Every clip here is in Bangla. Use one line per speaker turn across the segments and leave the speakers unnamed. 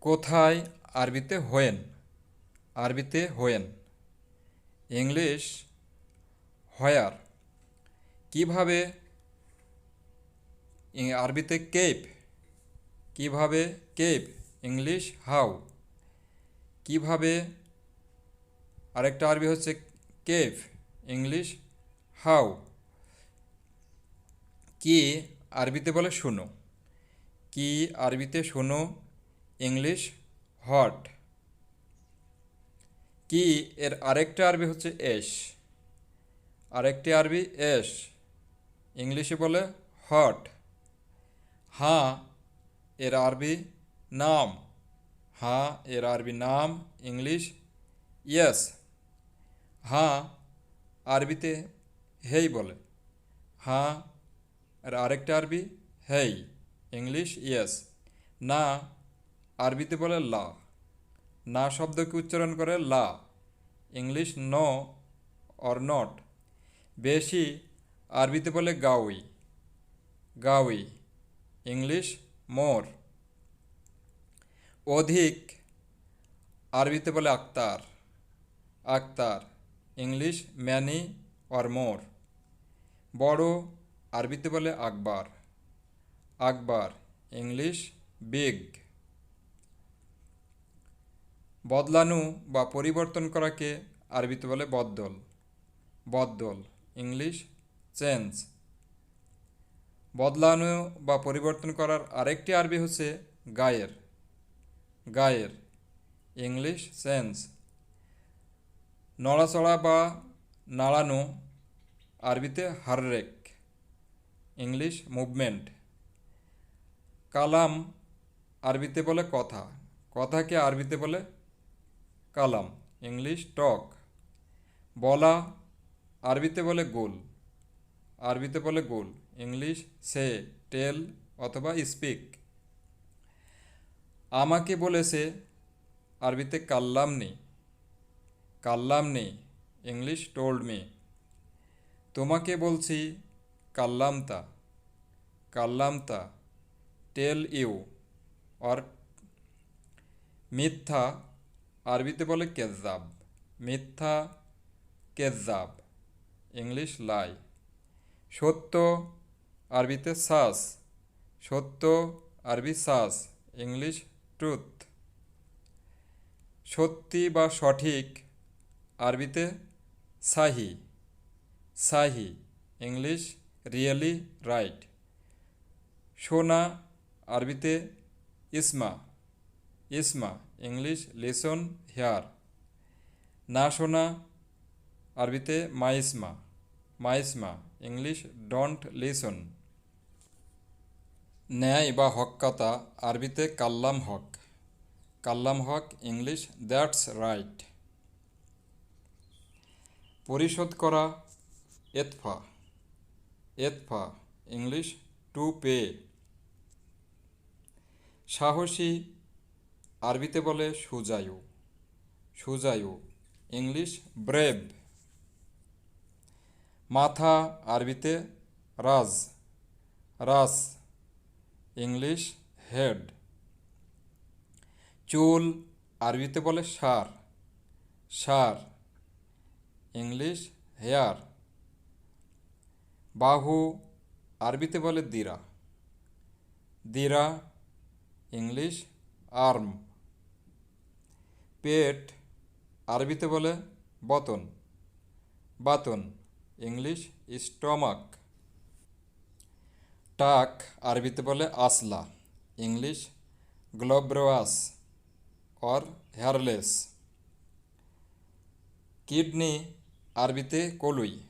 কোথায় আরবিতে হোয়েন? আরবিতে হোয়েন। ইংলিশ হয়ার। কীভাবে আরবিতে কেপ? কীভাবে কেপ? English how. কীভাবে আরেকটা আরবি হচ্ছে কেভ? English how. কি আরবিতে বলে শুনো। কি আরবিতে শোনো ইংলিশ হট। কি এর আরেকটা আরবি হচ্ছে এস। আরেকটি আরবি এস। ইংলিশে বলে হট। হ্যাঁ এর আরবি নাম। হ্যাঁ এর আরবি নাম ইংলিশ ইয়েস। হ্যাঁ আরবিতে হেই বলে। হ্যাঁ আর আরেকটা আরবি হেই, ইংলিশ ইয়েস। না আরবিতে বলে লা। না শব্দকে উচ্চারণ করে লা। English no or not. বেশি আরবিতে বলে গাউই। গাউই। ইংলিশ মোর। অধিক আরবিতে বলে আক্তার। Akter. English many or more. বড় আরবিতে বলে আকবার। আকবার। English big. বদলানো বা পরিবর্তন করাকে আরবিতে বলে বদল। বদল, ইংলিশ, চেঞ্জ। বদলানো বা পরিবর্তন করার আরেকটি আরবি হচ্ছে গায়ের। গায়ের, ইংলিশ, চেঞ্জ। নড়াচড়া বা নাড়ানো, আরবিতে হাররেক। English, movement. কালাম, আরবিতে বলে কথা। কথাকে আরবিতে বলে কালাম, ইংলিশ টক। বলা, আরবিতে বলে গোল। আরবিতে বলে গোল, ইংলিশ সে, টেল অথবা স্পিক। আমাকে বলেছে, আরবিতে কাল্লাম নেই কাল্লাম নেই ইংলিশ টোল্ড মি। তোমাকে বলছি, কাল্লামতা। কাল্লামতা, টেল ইউ, অর মিথ্যা আরবিতে বলে কেজাব মিথ্যা কেজাব ইংলিশ লাই। সত্য আরবিতে সাস, সত্য আরবি সাস, ইংলিশ ট্রুথ। সত্যি বা সঠিক আরবিতে সাহি সাহি, ইংলিশ রিয়েলি রাইট। সোনা আরবিতে ইসমা ইসমা ইংলিশ লিসন হেয়ার। না শোনা আরবিতে মাইসমা মাইসমা, ইংলিশ ডন্ট লিসন। ন্যায় বা হক্কাতা আরবিতে কাল্লাম হক। কাল্লাম হক ইংলিশ দ্যাটস রাইট। পরিশোধ করা এতফা। এতফা, ইংলিশ টু পে। সাহসী আরবিতে বলে সুজায়ু। সুজায়ু, ইংলিশ ব্রেভ মাথা আরবিতে রাজ। রাস ইংলিশ হেড। চুল আরবিতে বলে সার। সার, ইংলিশ হেয়ার। বাহু আরবিতে বলে দিরা। দিরা, ইংলিশ আর্ম। পেট আরবিতে বলে বতন। বাতন, ইংলিশ স্টমাক। টাক আরবিতে বলে আসলা। English glabrous or hairless. Kidney আরবিতে কলুই।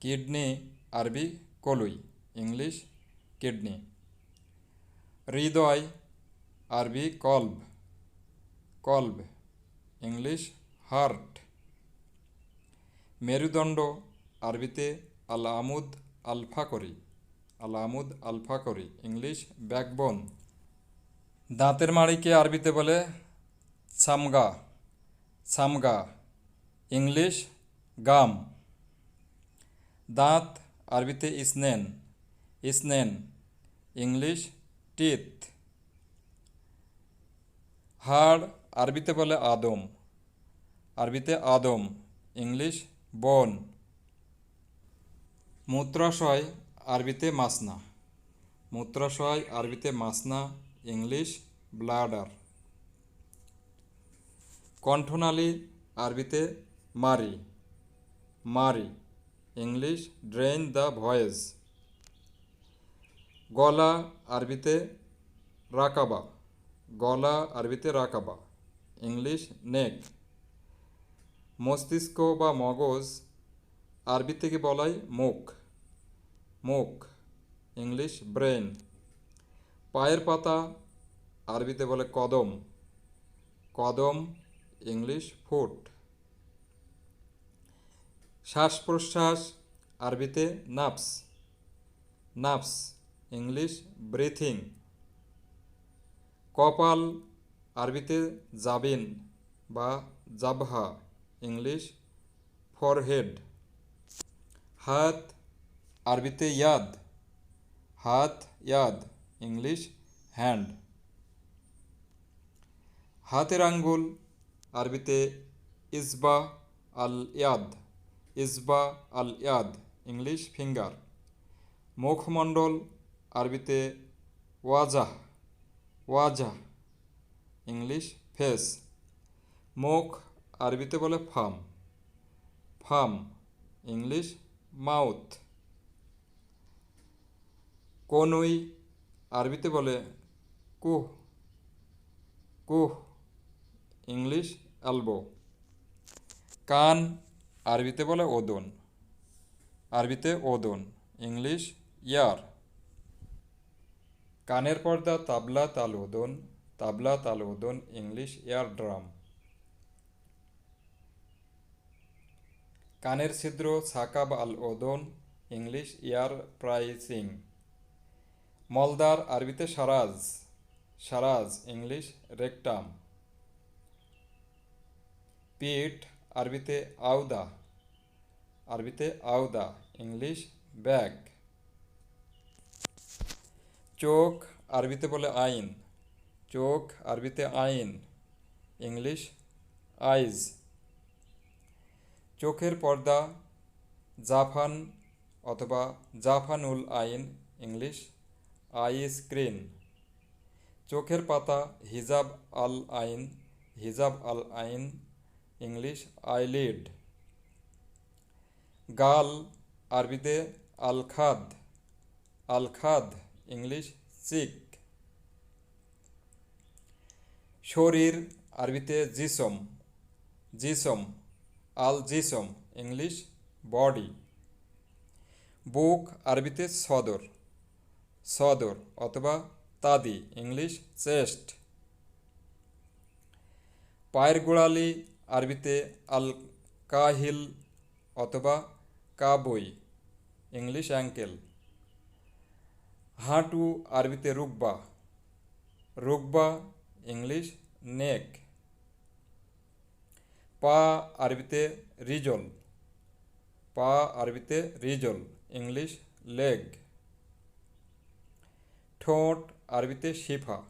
কিডনি আরবি কলুই, ইংলিশ কিডনি। হৃদয় আরবি কল্ব। কল্ব। ইংলিশ হার্ট মেরুদণ্ড, আরবিতে আল আমুদ আলফা করি আল আমুদ আলফা করি ইংলিশ ব্যাকবোন দাঁতের মাড়িকে আরবিতে বলে সামগা সামগা ইংলিশ গাম দাঁত আরবিতে ইসনেন। ইসনেন। ইংলিশ টিথ হাড় আরবিতে বলে আদম। আরবিতে আদম, ইংলিশ বন। মূত্রাশয় আরবিতে মাসনা। মূত্রাশয় আরবিতে মাসনা, ইংলিশ ব্লাডার। কণ্ঠনালী আরবিতে মারি। মারি, ইংলিশ ড্রেন দ্য ভয়েস। গলা আরবিতে রাকাবা। গলা আরবিতে রাকাবা। ইংলিশ নেক মস্তিষ্ক বা মগজ, আরবি থেকে বলাই মুখ। মুখ, ইংলিশ ব্রেন। পায়ের পাতা, আরবিতে বলে কদম। কদম, ইংলিশ ফুট। শ্বাস প্রশ্বাস আরবিতে নাফস। নাফস, ইংলিশ ব্রিথিং। কপাল আরবিতে জাবিন বা জাবহা, ইংলিশ ফরহেড। হাত আরবিতে ইয়াদ। হাত ইয়াদ, ইংলিশ হ্যান্ড। হাতের আঙ্গুল আরবিতে ইসবা আল ইয়াদ। ইসবা আল ইয়াদ, ইংলিশ ফিঙ্গার। মুখমণ্ডল আরবিতে ওয়াজাহ। ওয়াজাহ। English face. মুখ আরবিতে বলে ফাম ফাম ইংলিশ মাউথ। কনুই আরবিতে বলে কুহ। কুহ, ইংলিশ অ্যালবো কান আরবিতে বলে ওদন। আরবিতে ওদন, ইংলিশ ইয়ার। কানের পর্দা, তাবলা, তাল, ওদন। তাবলা তাল ওদন ইংলিশ এয়ার ড্রাম কানের ছিদ্র সাকাব আল ওদন ইংলিশ ইয়ার প্রাইসিং মলদার আরবিতে সারাজ সারাজ ইংলিশ রেকটাম পিঠ আরবিতে আউদা আরবিতে আউদা ইংলিশ ব্যাগ চোখ আরবিতে বলে আইন চোখ আরবিতে আইন, ইংলিশ আইজ। চোখের পর্দা, জাফান অথবা জাফানুল আইন, ইংলিশ আই স্ক্রিন। চোখের পাতা, হিজাব আল আইন, হিজাব আল আইন, ইংলিশ আইলিড। গাল আরবিতে আল খাদ আল খাদ ইংলিশ চিক। শরীর আরবিতে জিসম জিসম, আল জিসম, ইংলিশ বডি। বুক আরবিতে সদর সদর অথবা তাদি, ইংলিশ চেস্ট। পায়ের গোড়ালি আরবিতে আল কাহিল অথবা কাবই, ইংলিশ অ্যাঙ্কেল। হাঁটু আরবিতে রুকবা রুকবা ইংলিশ নেক। পা আরবিতে রিজল। পা আরবিতে রিজল, ইংলিশ লেগ। ঠোঁট আরবিতে শিফা।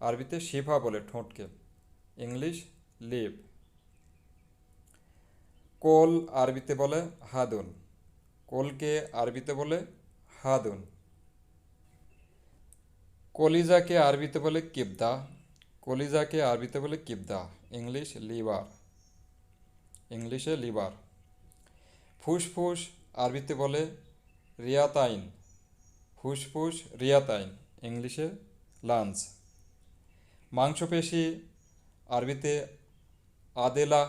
আরবিতে শিফা বলে ঠোঁটকে, ইংলিশ লিপ। কোল আরবিতে বলে হাদুন, কোলকে আরবিতে বলে হাদুন। কলিজাকে আরবিতে বলে কিবদা কলিজাকে আরবিতে বলে কিবদা, ইংলিশ লিভার, ইংলিশে লিভার। ফুসফুস আরবিতে বলে রিয়াতাইন, ফুসফুস রিয়াতাইন, ইংলিশে লাঞ্চ। মাংসপেশি আরবিতে আদেলা,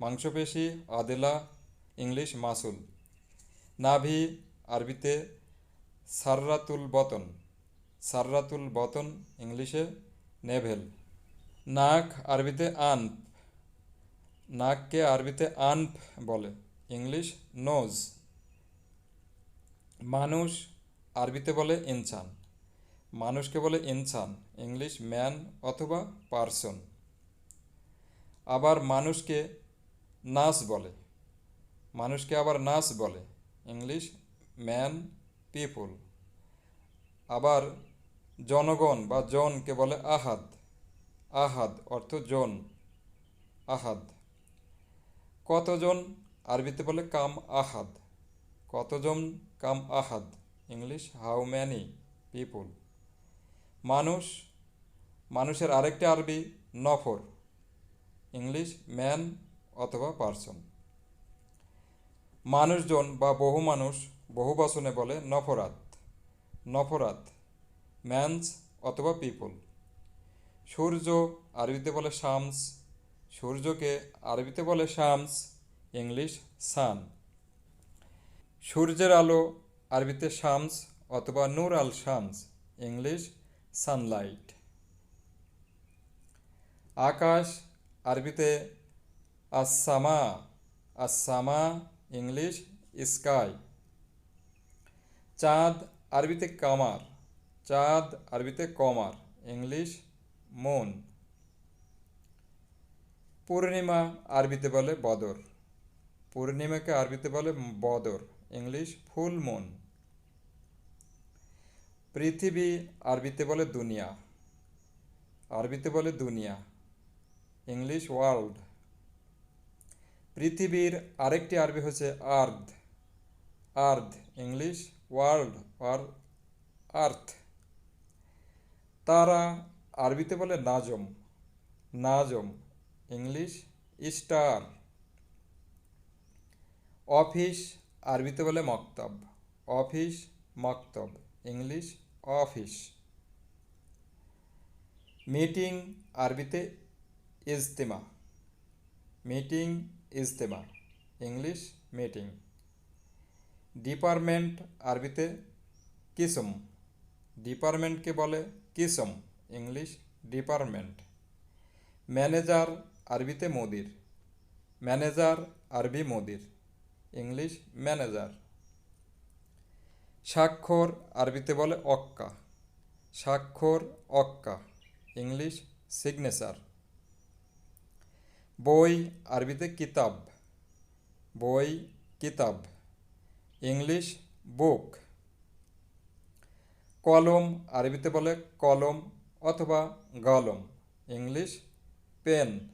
মাংসপেশি আদেলা, ইংলিশ মাসুল। নাভি আরবিতে সাররাতুল বতন সাররাতুল বতন, ইংলিশে নেভেল। নাক আরবিতে আনফ নাককে আরবিতে আনফ বলে। English nose. মানুষ আরবিতে বলে ইনসান। মানুষকে বলে ইনসান, ইংলিশ ম্যান অথবা পার্সন। আবার মানুষকে নাস বলে। মানুষকে আবার নাস বলে। English man, people. আবার জনগণ বা জনকে বলে আহাদ। আহাদ অর্থ জন। আহাদ। কতজন? আরবিতে বলে কাম আহাদ। কতজন? কাম আহাদ। English, how many people. মানুষ। মানুষের আরেকটি আরবি, নফর। ইংলিশ, ম্যান অথবা পার্সন। মানুষজন বা বহু মানুষ বহু বচনে বলে নফরাত। নফরাত। ম্যানস অথবা পিপল সূর্য আরবিতে বলে শামস, সূর্যকে আরবিতে বলে শামস, ইংলিশ সান সূর্যের আলো আরবিতে শামস অথবা নূর আল শামস, ইংলিশ সানলাইট আকাশ আরবিতে আসামা আসামা ইংলিশ স্কাই চাঁদ আরবিতে কামার চাঁদ আরবিতে কমার, ইংলিশ মুন। পূর্ণিমা আরবিতে বলে বদর। পূর্ণিমাকে আরবিতে বলে বদর, ইংলিশ ফুল মুন। পৃথিবী আরবিতে বলে দুনিয়া। আরবিতে বলে দুনিয়া, ইংলিশ ওয়ার্ল্ড। পৃথিবীর আরেকটি আরবি হচ্ছে আর্থ। আর্থ, ইংলিশ ওয়ার্ল্ড, আর আর্থ। তারা আরবিতে বলে নাজম নাজম, ইংলিশ স্টার অফিস আরবিতে বলে মক্তব, অফিস মক্তব, ইংলিশ অফিস। মিটিং আরবিতে ইজতেমা, মিটিং ইজতেমা, ইংলিশ মিটিং। ডিপার্টমেন্ট আরবিতে কিসম, ডিপার্টমেন্টকে বলে কিসম, ইংলিশ ডিপার্টমেন্ট। ম্যানেজার আরবিতে মোদির। ম্যানেজার আরবি মোদির। English manager. স্বাক্ষর আরবিতে বলে অক্কা। স্বাক্ষর অক্কা, ইংলিশ সিগনেচার। বই আরবিতে কিতাব। বই, কিতাব। English book. কলম আরবিতে বলে কলম অথবা গলম। English pen.